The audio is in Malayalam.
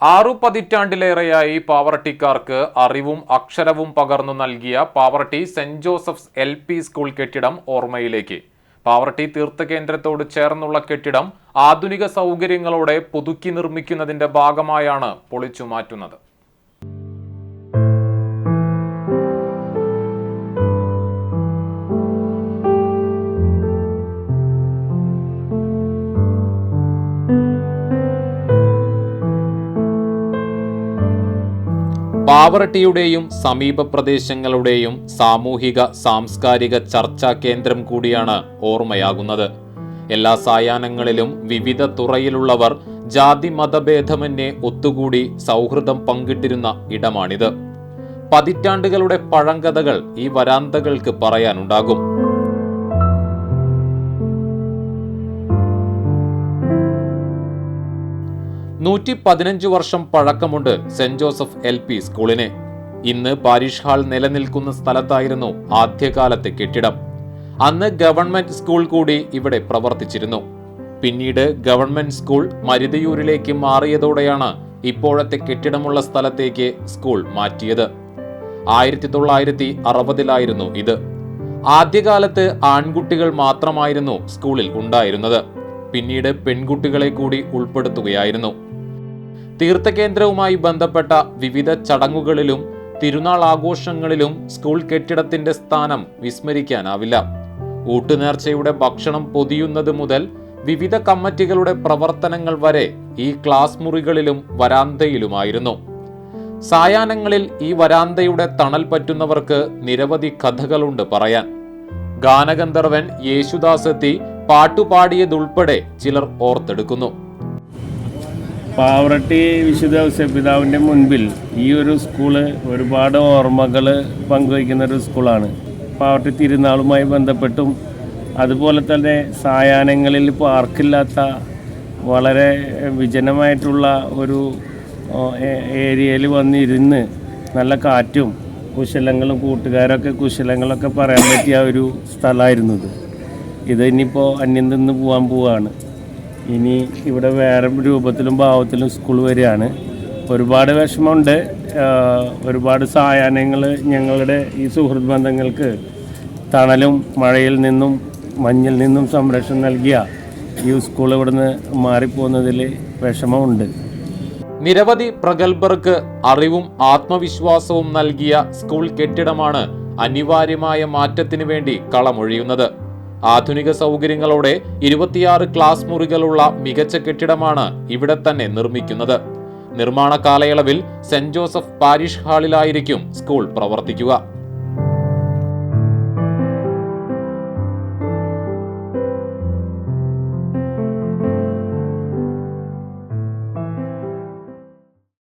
ആറു പതിറ്റാണ്ടിലേറെയായി പാവറട്ടിക്കാർക്ക് അറിവും അക്ഷരവും പകർന്നു നൽകിയ Pavaratty saint Joseph's L P school കെട്ടിടം ഓർമ്മയിലേക്ക്. പാവറട്ടി തീർത്ഥകേന്ദ്രത്തോട് ചേർന്നുള്ള കെട്ടിടം ആധുനിക സൗകര്യങ്ങളോടെ പുതുക്കി നിർമ്മിക്കുന്നതിന്റെ ഭാഗമായാണ് പൊളിച്ചു മാറ്റുന്നത് പാവറട്ടിയുടെയും സമീപ പ്രദേശങ്ങളുടെയും സാമൂഹിക സാംസ്കാരിക ചർച്ചാ കേന്ദ്രം കൂടിയാണ് ഓർമ്മയാകുന്നത്. എല്ലാ സായാഹ്നങ്ങളിലും വിവിധ തുറയിലുള്ളവർ ജാതി മതഭേദമന്യേ ഒത്തുകൂടി സൗഹൃദം പങ്കിട്ടിരുന്ന ഇടമാണിത്. പതിറ്റാണ്ടുകളുടെ പഴങ്കഥകൾ ഈ വരാന്തകൾക്ക് പറയാനുണ്ടാകും. നൂറ്റി പതിനഞ്ച് വർഷം പഴക്കമുണ്ട് സെന്റ് ജോസഫ് എൽ പി സ്കൂളിന്. ഇന്ന് പാരിഷ് ഹാൾ നിലനിൽക്കുന്ന സ്ഥലത്തായിരുന്നു ആദ്യകാലത്തെ കെട്ടിടം. അന്ന് ഗവൺമെന്റ് സ്കൂൾ കൂടി ഇവിടെ പ്രവർത്തിച്ചിരുന്നു. പിന്നീട് ഗവൺമെന്റ് സ്കൂൾ മരുതയൂരിലേക്ക് മാറിയതോടെയാണ് ഇപ്പോഴത്തെ കെട്ടിടമുള്ള സ്ഥലത്തേക്ക് സ്കൂൾ മാറ്റിയത്. ആയിരത്തി തൊള്ളായിരത്തി അറുപതിലായിരുന്നു ഇത്. ആദ്യകാലത്ത് ആൺകുട്ടികൾ മാത്രമായിരുന്നു സ്കൂളിൽ ഉണ്ടായിരുന്നത്. പിന്നീട് പെൺകുട്ടികളെ കൂടി ഉൾപ്പെടുത്തുകയായിരുന്നു. തീർത്ഥകേന്ദ്രവുമായി ബന്ധപ്പെട്ട വിവിധ ചടങ്ങുകളിലും തിരുനാൾ ആഘോഷങ്ങളിലും സ്കൂൾ കെട്ടിടത്തിന്റെ സ്ഥാനം വിസ്മരിക്കാനാവില്ല. ഊട്ടുനേർച്ചയുടെ ഭക്ഷണം പൊതിയുന്നത് മുതൽ വിവിധ കമ്മിറ്റികളുടെ പ്രവർത്തനങ്ങൾ വരെ ഈ ക്ലാസ് മുറികളിലും വരാന്തയിലുമായിരുന്നു. സായാഹ്നങ്ങളിൽ ഈ വരാന്തയുടെ തണൽ പറ്റുന്നവർക്ക് നിരവധി കഥകളുണ്ട് പറയാൻ. ഗാനഗന്ധർവൻ യേശുദാസ് എത്തി പാട്ടുപാടിയതുൾപ്പെടെ ചിലർ ഓർത്തെടുക്കുന്നു. പാവറട്ടി വിശുദ്ധ പിതാവിന്റെ മുൻപിൽ ഈ ഒരു സ്കൂൾ ഒരുപാട് ഓർമ്മകൾ പങ്കുവയ്ക്കുന്ന ഒരു സ്കൂളാണ്. പാവറട്ടി തിരുനാളുമായി ബന്ധപ്പെട്ടും അതുപോലെ തന്നെ സായാഹ്നങ്ങളിൽ പാർക്കില്ലാത്ത വളരെ വിജനമായിട്ടുള്ള ഒരു ഏരിയയിൽ വന്നിരുന്ന് നല്ല കാറ്റും കുശലങ്ങളും കൂട്ടുകാരൊക്കെ കുശലങ്ങളൊക്കെ പറയാൻ പറ്റിയ ഒരു സ്ഥലമായിരുന്നു ഇത്. ഇത് ഇനിയിപ്പോൾ അന്യം നിന്ന് പോകാൻ പോവുകയാണ് ഇനി ഇവിടെ വേറെ രൂപത്തിലും ഭാവത്തിലും സ്കൂൾ വരികയാണ്. ഒരുപാട് വിഷമമുണ്ട്. ഒരുപാട് സായാഹ്നങ്ങൾ ഞങ്ങളുടെ ഈ സുഹൃത്ത് ബന്ധങ്ങൾക്ക് തണലും മഴയിൽ നിന്നും മഞ്ഞിൽ നിന്നും സംരക്ഷണം നൽകിയ ഈ സ്കൂൾ ഇവിടുന്ന് മാറിപ്പോകുന്നതിൽ വിഷമമുണ്ട്. നിരവധി പ്രഗത്ഭർക്ക് അറിവും ആത്മവിശ്വാസവും നൽകിയ സ്കൂൾ കെട്ടിടമാണ് അനിവാര്യമായ മാറ്റത്തിന് വേണ്ടി കളമൊഴിയുന്നത്. ആധുനിക സൗകര്യങ്ങളോടെ ഇരുപത്തിയാറ് ക്ലാസ് മുറികളുള്ള മികച്ച കെട്ടിടമാണ് ഇവിടെ തന്നെ നിർമ്മിക്കുന്നത്. നിർമ്മാണ കാലയളവിൽ സെന്റ് ജോസഫ് പാരിഷ് ഹാളിലായിരിക്കും സ്കൂൾ പ്രവർത്തിക്കുക.